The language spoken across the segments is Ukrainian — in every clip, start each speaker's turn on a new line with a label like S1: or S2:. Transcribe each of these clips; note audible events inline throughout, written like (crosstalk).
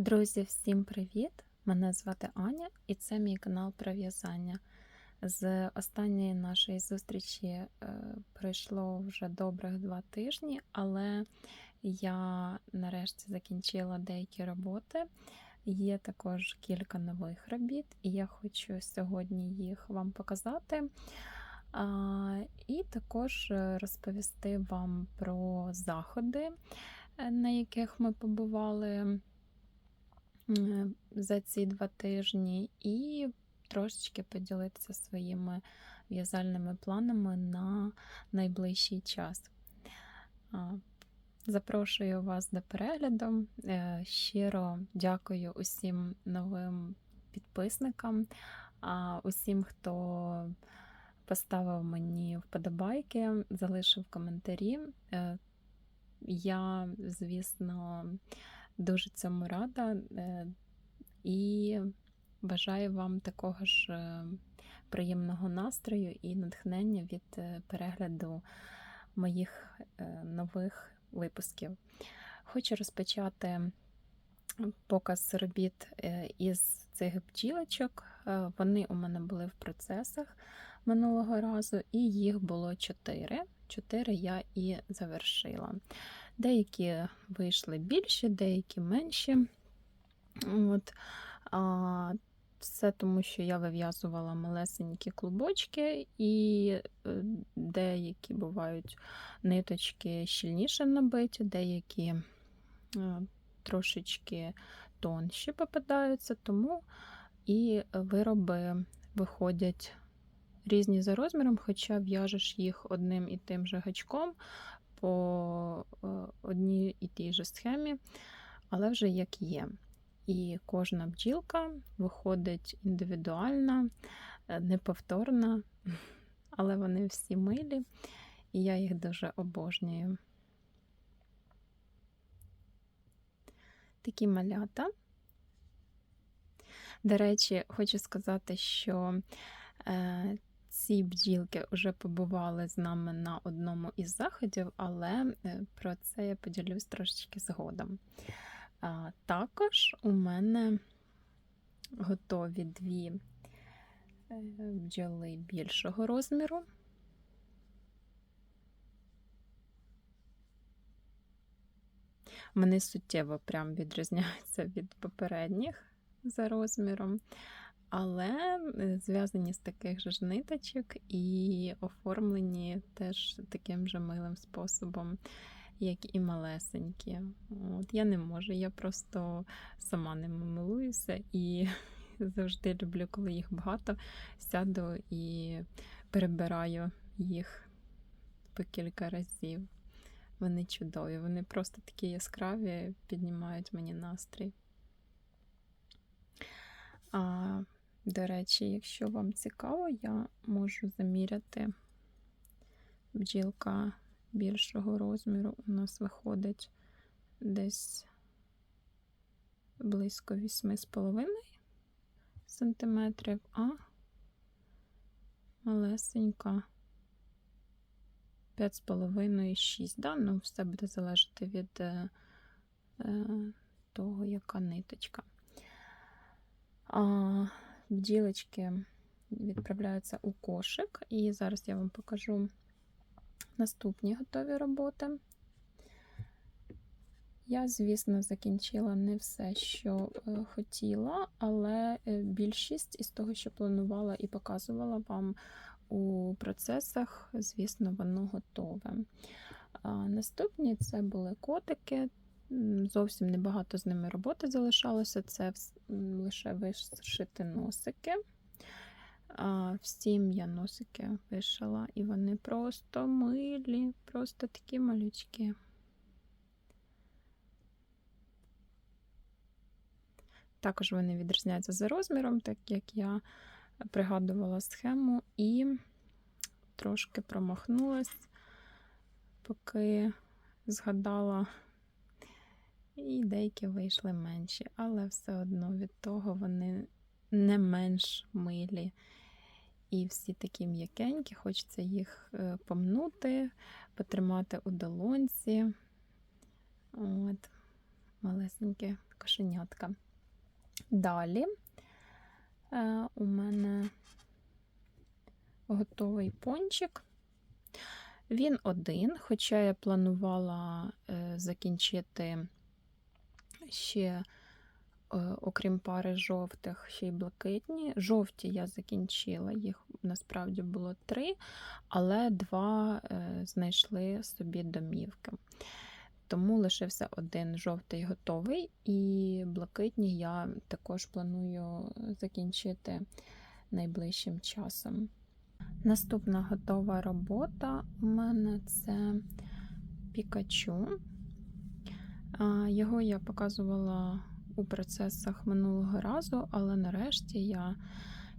S1: Друзі, всім привіт! Мене звати Аня, і це мій канал про в'язання. З останньої нашої зустрічі е, пройшло вже добрих два тижні, але я нарешті закінчила деякі роботи. Є також кілька нових робіт, і я хочу сьогодні їх вам показати. А, І також е, розповісти вам про заходи, е, на яких ми побували за ці два тижні, і трошечки поділитися своїми в'язальними планами на найближчий час. Запрошую вас до перегляду. Е, Щиро дякую усім новим підписникам, усім, хто поставив мені вподобайки, залишив коментарі. Е, Я, звісно, дуже цьому рада е, і бажаю вам такого ж е, приємного настрою і натхнення від е, перегляду моїх нових випусків. Хочу розпочати показ робіт із цих бджілочок. Вони у мене були в процесах минулого разу, і їх було чотири. Чотири я і завершила. Деякі вийшли більші, деякі менші. От. А, Все тому, що я вив'язувала малесенькі клубочки, і е, деякі бувають ниточки щільніше набиті, деякі е, трошечки тонші попадаються, тому і вироби виходять різні за розміром, хоча в'яжеш їх одним і тим же гачком по е, одній і тій же схемі, але вже як є. І кожна бджілка виходить індивідуальна, е, неповторна, (laughs) але вони всі милі, і я їх дуже обожнюю. Такі малята. До речі, хочу сказати, що е, ці бджілки вже побували з нами на одному із заходів, але е, про це я поділюсь трошечки згодом. Також у мене готові дві е, бджоли більшого розміру. Вони суттєво прям відрізняються від попередніх за розміром, але е, зв'язані з таких же ж ниточок і оформлені теж таким же милим способом, як і малесенькі. От Я не можу, я просто сама ними милуюся і (laughs) завжди люблю, коли їх багато, сяду і перебираю їх по кілька разів. Вони чудові, вони просто такі яскраві, піднімають мені настрій. А, До речі, якщо вам цікаво, я можу заміряти бджілка більшого розміру. У нас виходить десь близько 8,5 сантиметрів, а малесенька 5,5 6. Да? Ну, все буде залежати від е, е, того, яка ниточка. А, Бділочки відправляються у кошик, і зараз я вам покажу наступні готові роботи. Я, звісно, закінчила не все, що е, хотіла, але е, більшість із того, що планувала і показувала вам у процесах, звісно, воно готове. Наступні це були котики. Зовсім небагато з ними роботи залишалося. Це лише вишити носики. Всім я носики вишила, і вони просто милі, просто такі малючки. Також вони відрізняються за розміром, так як я пригадувала схему і трошки промахнулась, поки згадала, і деякі вийшли менші, але все одно від того вони не менш милі. І всі такі м'якенькі, хочеться їх е, помнути, потримати у долонці. От, малесеньке кошенятка. Далі е, у мене готовий пончик. Він один, хоча я планувала е, закінчити ще, е, окрім пари жовтих, ще й блакитні. Жовті я закінчила, їх насправді було три, але два е, знайшли собі домівки. Тому лишився один жовтий готовий, і блакитні я також планую закінчити найближчим часом. Наступна готова робота у мене це Пікачу. Його я показувала у процесах минулого разу, але нарешті я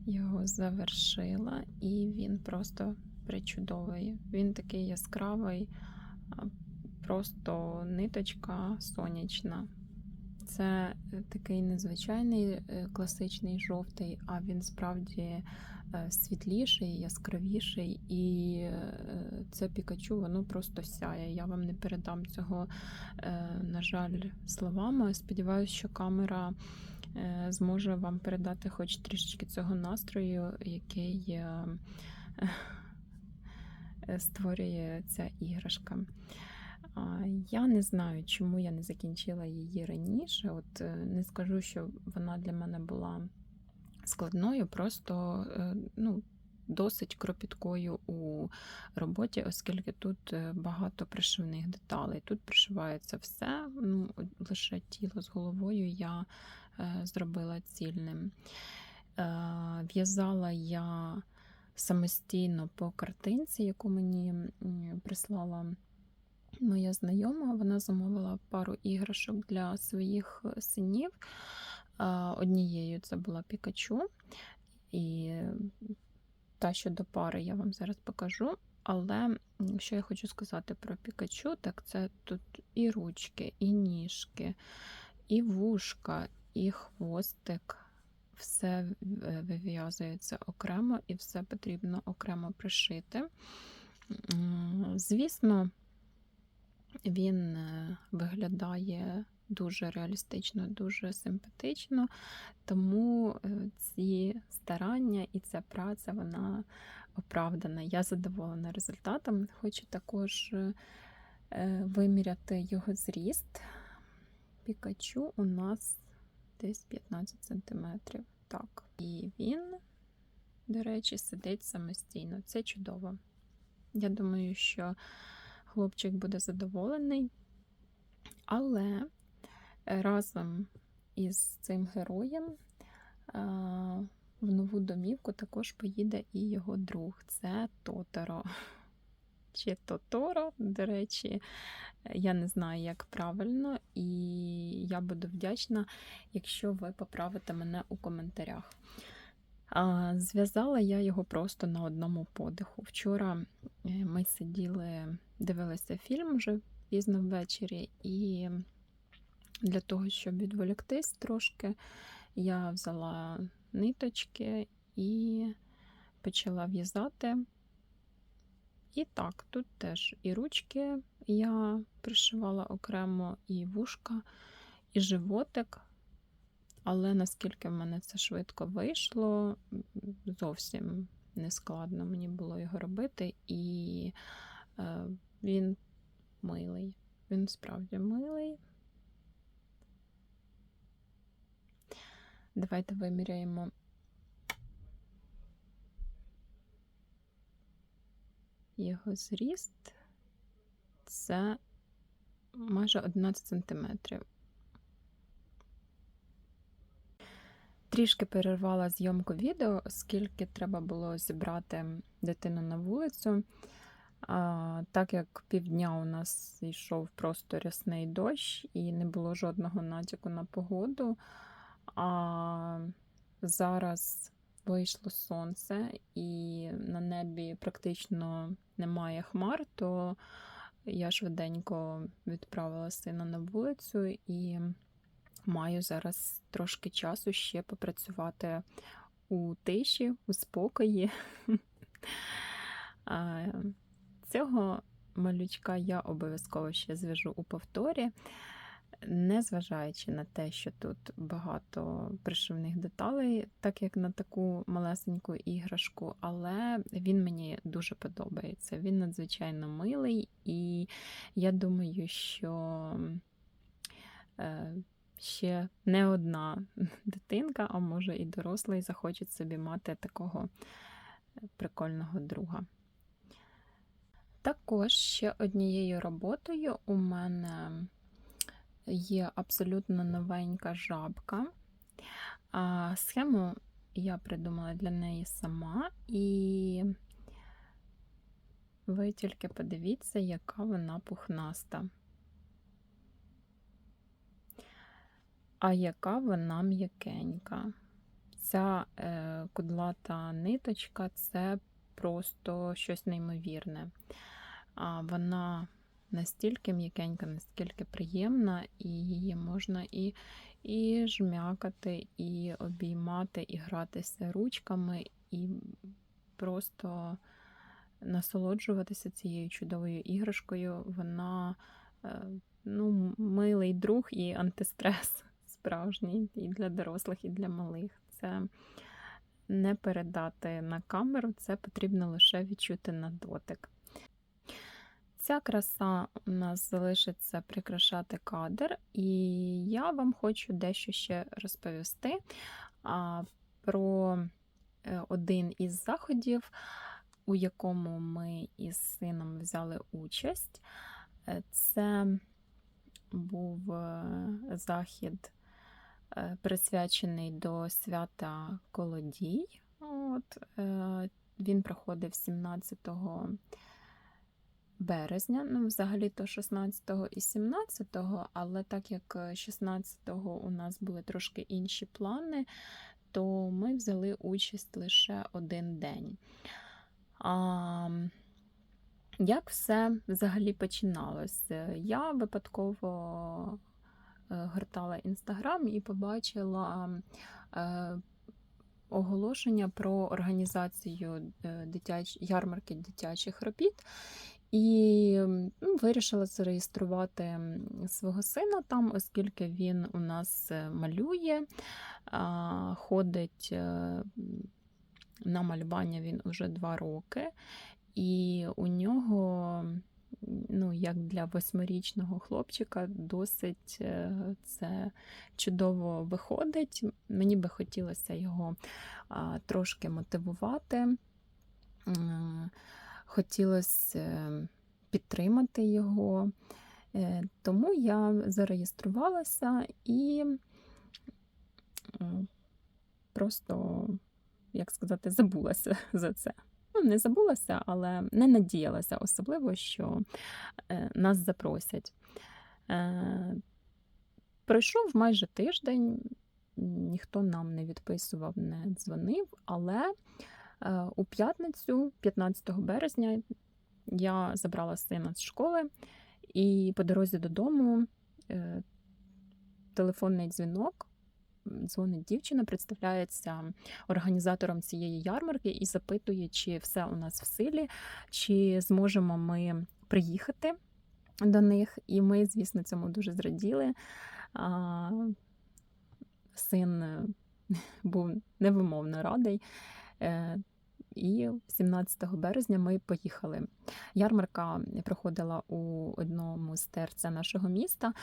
S1: його завершила, і він просто причудовий. Він такий яскравий, просто ниточка сонячна. Це такий незвичайний е, класичний жовтий, а він справді Е, світліший, яскравіший, і е, це Пікачу, воно просто сяє. Я вам не передам цього, е, на жаль, словами. Сподіваюся, що камера зможе вам передати хоч трішечки цього настрою, який створює ця іграшка. Я не знаю, чому я не закінчила її раніше. От Не скажу, що вона для мене була складною, просто е, ну, досить кропіткою у роботі, оскільки тут е, багато пришивних деталей. Тут пришивається все, ну, лише тіло з головою я е, зробила цільним. В'язала я самостійно по картинці, яку мені прислала. Моя знайома, вона замовила пару іграшок для своїх синів. Однією це була Пікачу, і та щодо пари я вам зараз покажу. Але що я хочу сказати про Пікачу, так це тут і ручки, і ніжки, і вушка, і хвостик. Все вив'язується окремо і все потрібно окремо пришити. Звісно, він е, виглядає дуже реалістично, дуже симпатично. Тому е, ці старання і ця праця вона оправдана. Я задоволена результатом. Хочу також е, виміряти його зріст. Пікачу у нас десь 15 см. Так. І він, до речі, сидить самостійно. Це чудово. Я думаю, що хлопчик буде задоволений. Але разом із цим героєм в нову домівку також поїде і його друг це Тоторо. Чи Тоторо, до речі, я не знаю, як правильно, і я буду вдячна, якщо ви поправите мене у коментарях. Зв'язала я його просто на одному подиху. Вчора е, ми сиділи, дивилися фільм вже пізно ввечері, і для того, щоб відволіктись трошки, я взяла ниточки і почала в'язати. І так, тут теж і ручки я пришивала окремо, і вушка, і животик. Але наскільки в мене це швидко вийшло, зовсім не складно мені було його робити, і е, він милий. Він справді милий. Давайте виміряємо. Його зріст це майже 11 сантиметрів. Трішки перервала зйомку відео, оскільки треба було зібрати дитину на вулицю. А, Так як півдня у нас йшов просто рясний дощ і не було жодного натяку на погоду. А зараз вийшло сонце, і на небі практично немає хмар, то я швиденько відправила сина на вулицю і маю зараз трошки часу ще попрацювати у тиші, у спокої. (laughs) Цього малючка я обов'язково ще зв'яжу у повторі. Незважаючи на те, що тут багато пришивних деталей, так як на таку малесеньку іграшку, але він мені дуже подобається. Він надзвичайно милий, і я думаю, що е, ще не одна дитинка, а може і дорослий захочуть собі мати такого е, прикольного друга. Також ще однією роботою у мене є абсолютно новенька жабка. Схему я придумала для неї сама, і ви тільки подивіться, яка вона пухнаста. А яка вона м'якенька. Ця е, кудлата ниточка це просто щось неймовірне. А Вона настільки м'якенька, настільки приємна, і її можна і і жмякати, і обіймати, і гратися ручками, і просто насолоджуватися цією чудовою іграшкою. Вона е, ну, милий друг і антистрес (laughs) справжній і для дорослих, і для малих. Це не передати на камеру, це потрібно лише відчути на дотик. Ця краса у нас залишиться прикрашати кадр, і я вам хочу дещо ще розповісти про е, один із заходів, у якому ми із сином взяли участь. Е, це був е, захід, присвячений до свята Колодій. От, Він проходив 17 березня, ну, взагалі-то 16 і 17, але так як 16-го у нас були трошки інші плани, то ми взяли участь лише один день. А, Як все взагалі починалось? Я випадково е, гортала інстаграм і побачила е, оголошення про організацію е, дитяч... ярмарки дитячих робіт. І ну, вирішила зареєструвати свого сина там, оскільки він у нас е, малює, ходить е, на малювання він уже два роки, і у нього, ну, як для восьмирічного хлопчика, досить е, це чудово виходить. Мені би хотілося його трошки мотивувати хотілося е, підтримати його. Е, тому я зареєструвалася і просто, як сказати, забулася (laughs) за це. Ну, не забулася, але не надіялася особливо, що е, нас запросять. Пройшов майже тиждень, ніхто нам не відписував, не дзвонив, але Е, у п'ятницю, 15 березня, я забрала сина з школи, і по дорозі додому е, телефонний дзвінок. Дзвонить дівчина, представляється організатором цієї ярмарки і запитує, чи все у нас в силі, чи зможемо ми приїхати до них. І ми, звісно, цьому дуже зраділи. Син е, (laughs) був невимовно радий. І 17 березня ми поїхали. Ярмарка проходила у одному з ТРЦ нашого міста.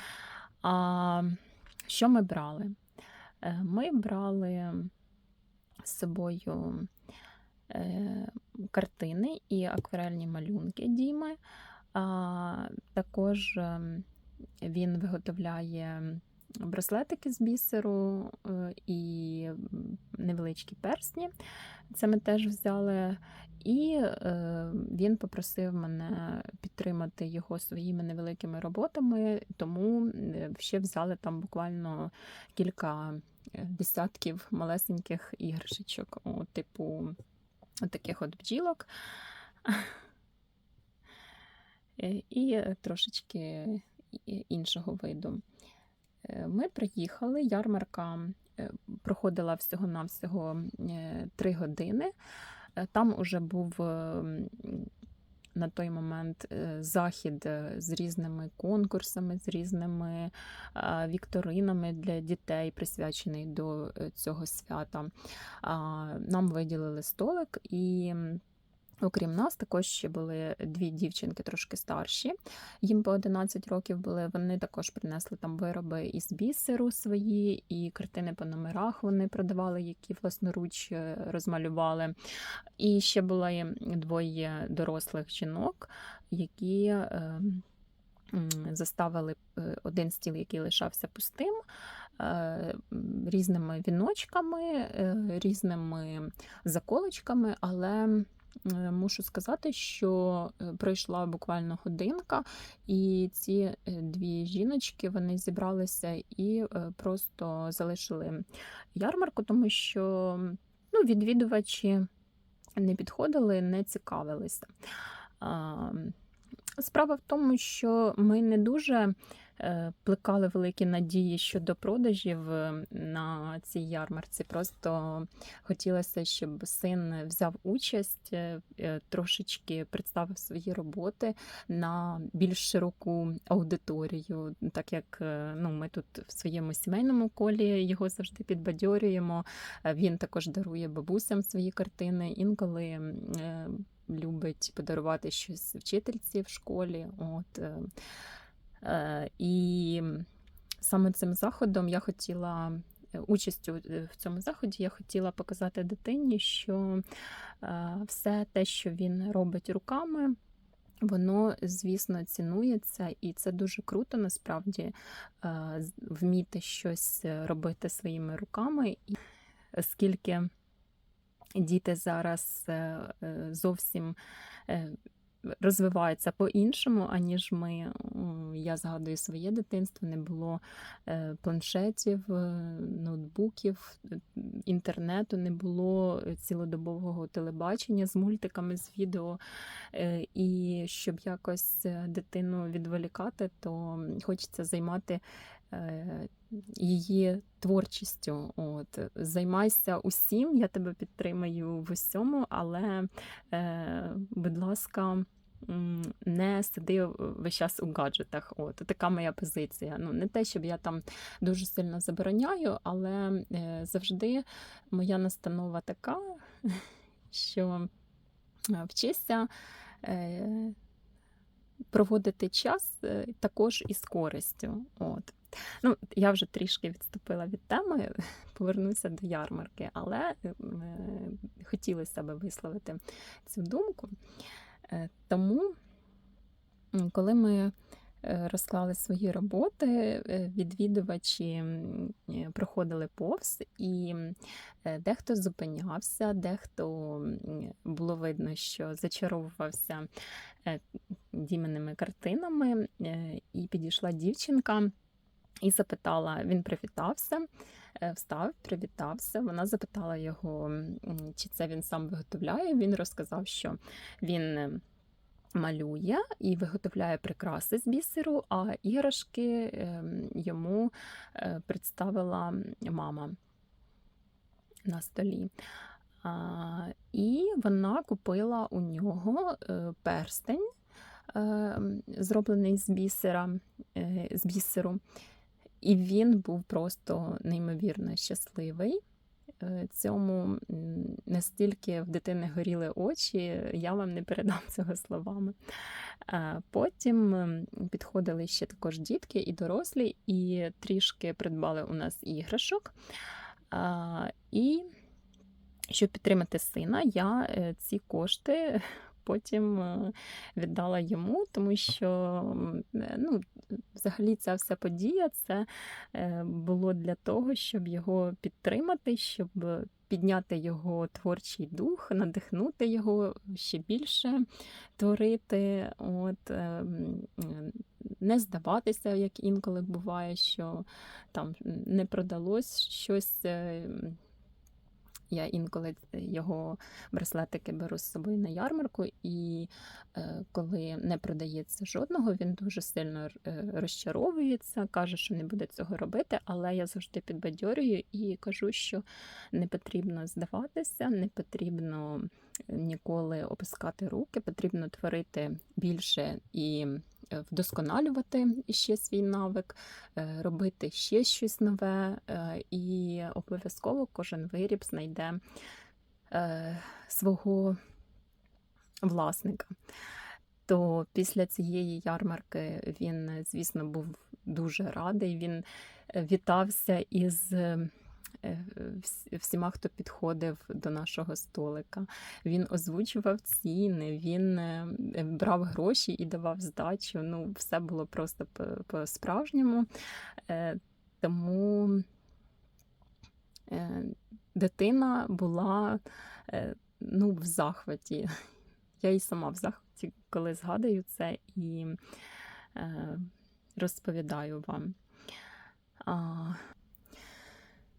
S1: А що ми брали? Е, ми брали з собою е, картини і акварельні малюнки Діми. Також ем, він виготовляє браслетики з бісеру е, і невеличкі персні. Це ми теж взяли. І е, він попросив мене підтримати його своїми невеликими роботами, тому е, ще взяли там буквально кілька десятків малесеньких іграшечок, типу таких от бджілок. (laughs) І трошечки іншого виду. Е, ми приїхали, ярмарка е, проходила всього-навсього 3 е, години. Там уже був на той момент захід з різними конкурсами, з різними вікторинами для дітей, присвячений до цього свята. Нам виділили столик і. Окрім нас, також ще були дві дівчинки трошки старші. Їм по 11 років були. Вони також принесли там вироби із бісеру свої, і картини по номерах вони продавали, які власноруч е, розмалювали. І ще були двоє дорослих жінок, які е, заставили е, один стіл, який лишався пустим. е, Різними віночками, різними заколочками, але Мушу сказати, що е, пройшла буквально годинка, і ці е, дві жіночки вони зібралися і е, просто залишили ярмарку, тому що ну, відвідувачі не підходили, не цікавилися. Справа в тому, що ми не дуже е, плекали великі надії щодо продажів е, на цій ярмарці. Просто хотілося, щоб син взяв участь, е, е, трошечки представив свої роботи на більш широку аудиторію, так як е, ну, ми тут в своєму сімейному колі його завжди підбадьорюємо. Е, Він також дарує бабусям свої картини. Інколи е, любить подарувати щось вчительці в школі. От, е, е, і саме цим заходом я хотіла. е, Участю е, в цьому заході я хотіла показати дитині, що е, все те, що він робить руками, воно, звісно, цінується, і це дуже круто насправді е, вміти щось е, робити своїми руками. І оскільки діти зараз е, е, зовсім розвиваються по-іншому, аніж ми. Я згадую своє дитинство, не було е, планшетів, е, ноутбуків, е, інтернету, не було цілодобового телебачення з мультиками, з відео. І щоб якось дитину відволікати, то хочеться займати її творчістю. От. Займайся усім, я тебе підтримаю в усьому, але, е, будь ласка, не сиди весь час у гаджетах. От така моя позиція. Ну, не те, щоб я там дуже сильно забороняю, але е, завжди моя настанова така, (laughs) що е, вчися. Е, Проводити час е, також із користю. От. Ну, я вже трішки відступила від теми, (laughs) повернуся до ярмарки, але е, хотілося б висловити цю думку. Е, Тому, коли ми е, розклали свої роботи, е, відвідувачі проходили повз, і дехто зупинявся, дехто було видно, що зачаровувався діменними картинами, і підійшла дівчинка. І запитала, він привітався, встав, привітався. Вона запитала його, чи це він сам виготовляє. Він розказав, що він е, малює і виготовляє прикраси з бісеру, а іграшки ем, йому е, представила мама на столі. І вона купила у нього е, перстень, е, зроблений з бісера, е, з бісеру. І він був просто неймовірно щасливий. Е, Цьому настільки в дитини горіли очі, я вам не передам (laughs) цього словами. Е, Потім підходили ще також дітки і дорослі, і трішки придбали у нас іграшок. І щоб підтримати сина, я е, ці кошти потім е, віддала йому, тому що е, ну, взагалі ця вся подія це е, було для того, щоб його підтримати, щоб підняти його творчий дух, надихнути його ще більше творити. От, не здаватися, як інколи буває, що там не продалось щось. Е, Я інколи його браслетики беру з собою на ярмарку, і е, коли не продається жодного, він дуже сильно е, розчаровується, каже, що не буде цього робити. Але я завжди підбадьорюю і кажу, що не потрібно здаватися, не потрібно ніколи опускати руки, потрібно творити більше і е, вдосконалювати ще свій навик, е, робити ще щось нове, е, і обов'язково кожен виріб знайде е, свого власника. То після цієї ярмарки він, звісно, був дуже радий. Він е, вітався із е, всіма, хто підходив до нашого столика. Він озвучував ціни, він е, е, брав гроші і давав здачу. Ну, все було просто по- по-справжньому. Е, Тому е, дитина була е, ну, в захваті. Я і сама в захваті, коли згадую це і е, розповідаю вам.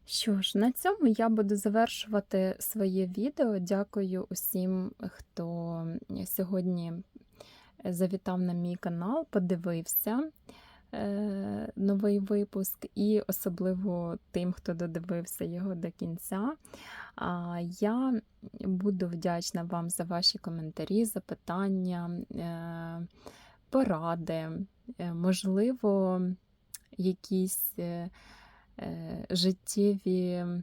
S1: Що ж, на цьому я буду завершувати своє відео. Дякую усім, хто сьогодні завітав на мій канал, подивився е, новий випуск, і особливо тим, хто додивився його до кінця. А я буду вдячна вам за ваші коментарі, запитання, е, поради, е, можливо, якісь е, е, життєві. е,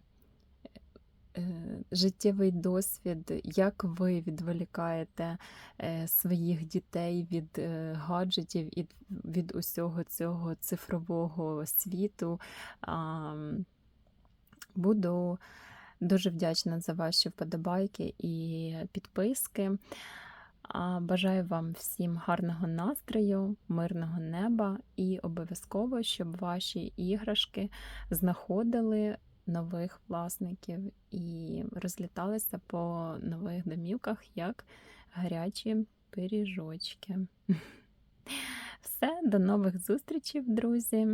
S1: Життєвий досвід, як ви відволікаєте е, своїх дітей від е, гаджетів і від усього цього цифрового світу. Буду дуже вдячна за ваші вподобайки і підписки. Бажаю вам всім гарного настрою, мирного неба і обов'язково, щоб ваші іграшки знаходили нових власників і розліталися по нових домівках, як гарячі пиріжочки. (laughs) Все, до нових зустрічей, друзі.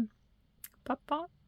S1: Па-па!